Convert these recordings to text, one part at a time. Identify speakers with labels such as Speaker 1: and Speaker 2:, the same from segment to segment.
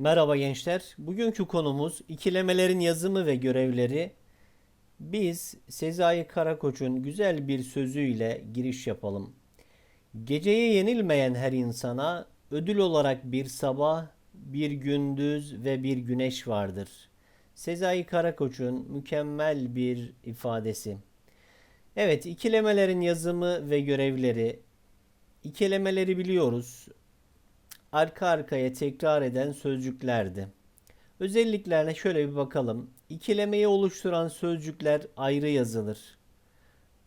Speaker 1: Merhaba gençler. Bugünkü konumuz ikilemelerin yazımı ve görevleri. Biz Sezai Karakoç'un güzel bir sözüyle giriş yapalım. Geceye yenilmeyen her insana ödül olarak bir sabah, bir gündüz ve bir güneş vardır. Sezai Karakoç'un mükemmel bir ifadesi. Evet, ikilemelerin yazımı ve görevleri. İkilemeleri biliyoruz arka arkaya tekrar eden sözcüklerdi. Özelliklerine şöyle bir bakalım. İkilemeyi oluşturan sözcükler ayrı yazılır.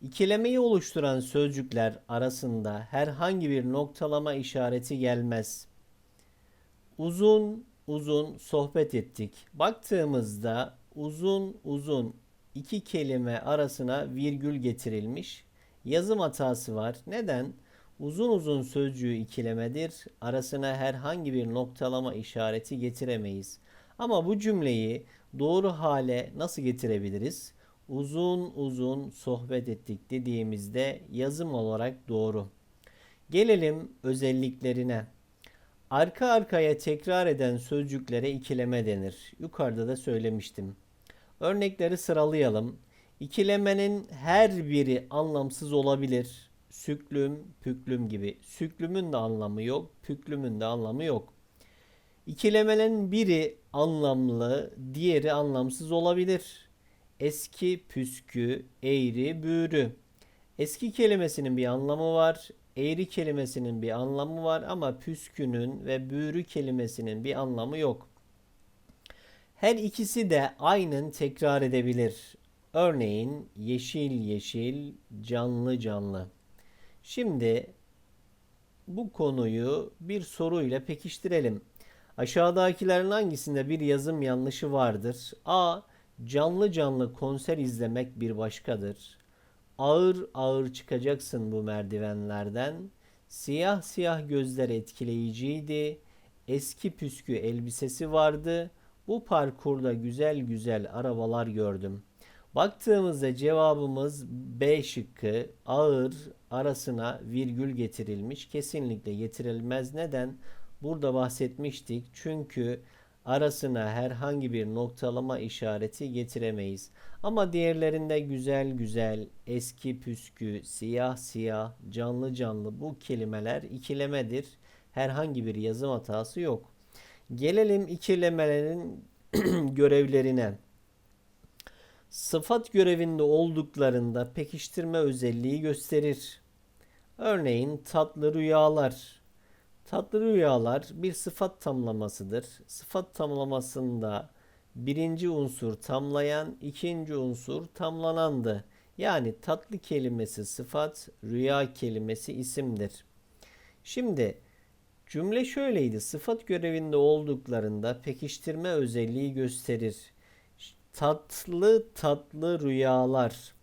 Speaker 1: İkilemeyi oluşturan sözcükler arasında herhangi bir noktalama işareti gelmez. Uzun uzun sohbet ettik. Baktığımızda uzun uzun iki kelime arasına virgül getirilmiş. Yazım hatası var. Neden? Uzun uzun sözcüğü ikilemedir. Arasına herhangi bir noktalama işareti getiremeyiz. Ama bu cümleyi doğru hale nasıl getirebiliriz? Uzun uzun sohbet ettik dediğimizde yazım olarak doğru. Gelelim özelliklerine. Arka arkaya tekrar eden sözcüklere ikileme denir. Yukarıda da söylemiştim. Örnekleri sıralayalım. İkilemenin her biri anlamsız olabilir süklüm, püklüm gibi. Süklümün de anlamı yok, püklümün de anlamı yok. İkilemelerin biri anlamlı, diğeri anlamsız olabilir. Eski, püskü, eğri, büğrü. Eski kelimesinin bir anlamı var, eğri kelimesinin bir anlamı var ama püskünün ve büğrü kelimesinin bir anlamı yok. Her ikisi de aynen tekrar edebilir. Örneğin yeşil yeşil, canlı canlı. Şimdi bu konuyu bir soruyla pekiştirelim. Aşağıdakilerin hangisinde bir yazım yanlışı vardır? A. Canlı canlı konser izlemek bir başkadır. Ağır ağır çıkacaksın bu merdivenlerden. Siyah siyah gözler etkileyiciydi. Eski püskü elbisesi vardı. Bu parkurda güzel güzel arabalar gördüm.'' Baktığımızda cevabımız B şıkkı ağır arasına virgül getirilmiş. Kesinlikle getirilmez. Neden? Burada bahsetmiştik. Çünkü arasına herhangi bir noktalama işareti getiremeyiz. Ama diğerlerinde güzel güzel, eski püskü, siyah siyah, canlı canlı bu kelimeler ikilemedir. Herhangi bir yazım hatası yok. Gelelim ikilemelerin görevlerine. Sıfat görevinde olduklarında pekiştirme özelliği gösterir. Örneğin tatlı rüyalar. Tatlı rüyalar bir sıfat tamlamasıdır. Sıfat tamlamasında birinci unsur tamlayan, ikinci unsur tamlanandı. Yani tatlı kelimesi sıfat, rüya kelimesi isimdir. Şimdi cümle şöyleydi. Sıfat görevinde olduklarında pekiştirme özelliği gösterir. Tatlı tatlı rüyalar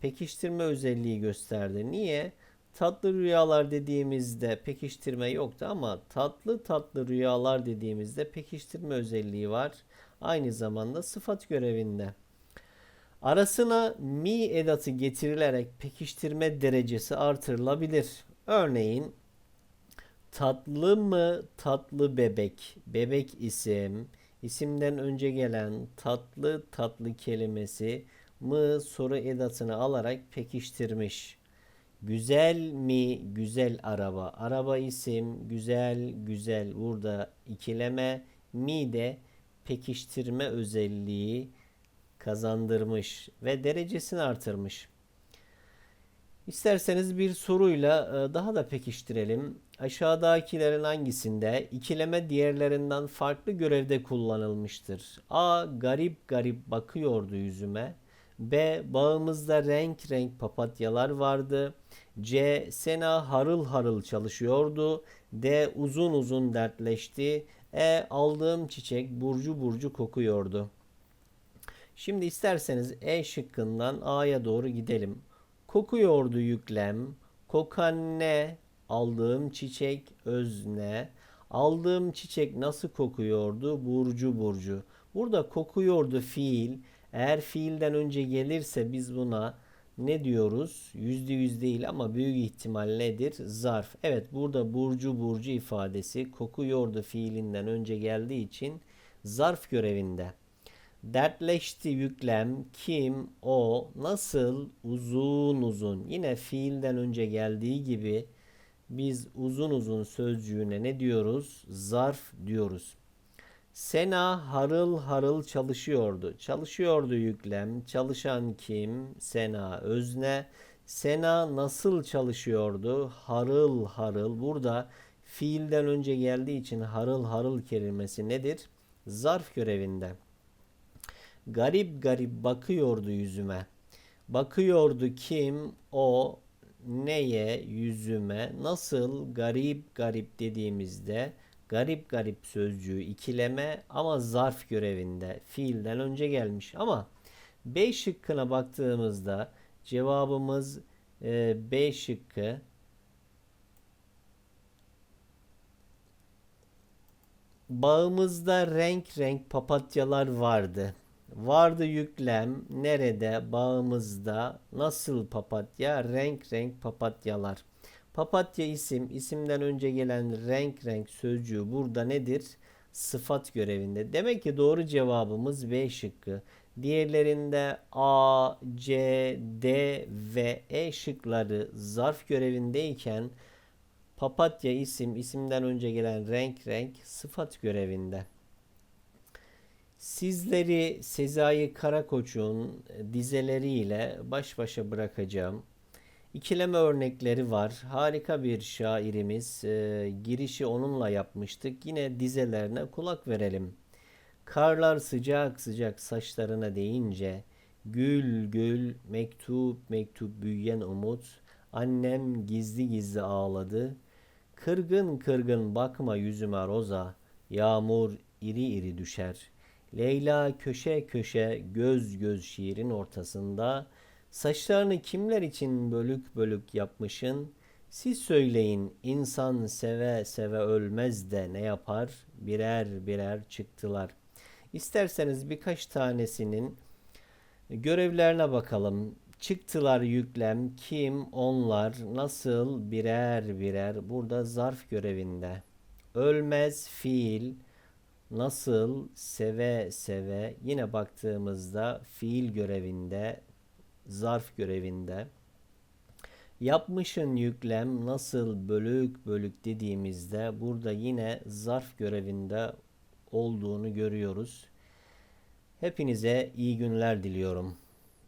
Speaker 1: pekiştirme özelliği gösterdi. Niye? Tatlı rüyalar dediğimizde pekiştirme yoktu ama tatlı tatlı rüyalar dediğimizde pekiştirme özelliği var. Aynı zamanda sıfat görevinde. Arasına mi edatı getirilerek pekiştirme derecesi artırılabilir. Örneğin tatlı mı tatlı bebek, bebek isim, isimden önce gelen tatlı tatlı kelimesi mı soru edatını alarak pekiştirmiş. Güzel mi güzel araba. Araba isim güzel güzel burada ikileme mi de pekiştirme özelliği kazandırmış ve derecesini artırmış. İsterseniz bir soruyla e, daha da pekiştirelim. Aşağıdakilerin hangisinde ikileme diğerlerinden farklı görevde kullanılmıştır? A. Garip garip bakıyordu yüzüme. B. Bağımızda renk renk papatyalar vardı. C. Sena harıl harıl çalışıyordu. D. Uzun uzun dertleşti. E. Aldığım çiçek burcu burcu kokuyordu. Şimdi isterseniz E şıkkından A'ya doğru gidelim. Kokuyordu yüklem. Kokan ne? Aldığım çiçek özne. Aldığım çiçek nasıl kokuyordu? Burcu burcu. Burada kokuyordu fiil. Eğer fiilden önce gelirse biz buna ne diyoruz? Yüzde yüz değil ama büyük ihtimal nedir? Zarf. Evet burada burcu burcu ifadesi kokuyordu fiilinden önce geldiği için zarf görevinde. Dertleşti yüklem kim o nasıl uzun uzun yine fiilden önce geldiği gibi biz uzun uzun sözcüğüne ne diyoruz? Zarf diyoruz. Sena harıl harıl çalışıyordu. Çalışıyordu yüklem. Çalışan kim? Sena özne. Sena nasıl çalışıyordu? Harıl harıl. Burada fiilden önce geldiği için harıl harıl kelimesi nedir? Zarf görevinde. Garip garip bakıyordu yüzüme. Bakıyordu kim? O neye? Yüzüme. Nasıl? Garip garip dediğimizde garip garip sözcüğü ikileme ama zarf görevinde fiilden önce gelmiş. Ama B şıkkına baktığımızda cevabımız e, B şıkkı Bağımızda renk renk papatyalar vardı. Vardı yüklem nerede bağımızda nasıl papatya renk renk papatyalar. Papatya isim isimden önce gelen renk renk sözcüğü burada nedir? Sıfat görevinde. Demek ki doğru cevabımız B şıkkı. Diğerlerinde A, C, D ve E şıkları zarf görevindeyken papatya isim isimden önce gelen renk renk sıfat görevinde. Sizleri Sezai Karakoç'un dizeleriyle baş başa bırakacağım. İkileme örnekleri var. Harika bir şairimiz. Ee, girişi onunla yapmıştık. Yine dizelerine kulak verelim. Karlar sıcak sıcak saçlarına değince Gül gül mektup mektup büyüyen umut Annem gizli gizli ağladı Kırgın kırgın bakma yüzüme roza Yağmur iri iri düşer Leyla köşe köşe göz göz şiirin ortasında Saçlarını kimler için bölük bölük yapmışın? Siz söyleyin insan seve seve ölmez de ne yapar? Birer birer çıktılar. İsterseniz birkaç tanesinin görevlerine bakalım. Çıktılar yüklem kim onlar nasıl birer birer burada zarf görevinde. Ölmez fiil nasıl seve seve yine baktığımızda fiil görevinde zarf görevinde. Yapmışın yüklem nasıl bölük bölük dediğimizde burada yine zarf görevinde olduğunu görüyoruz. Hepinize iyi günler diliyorum.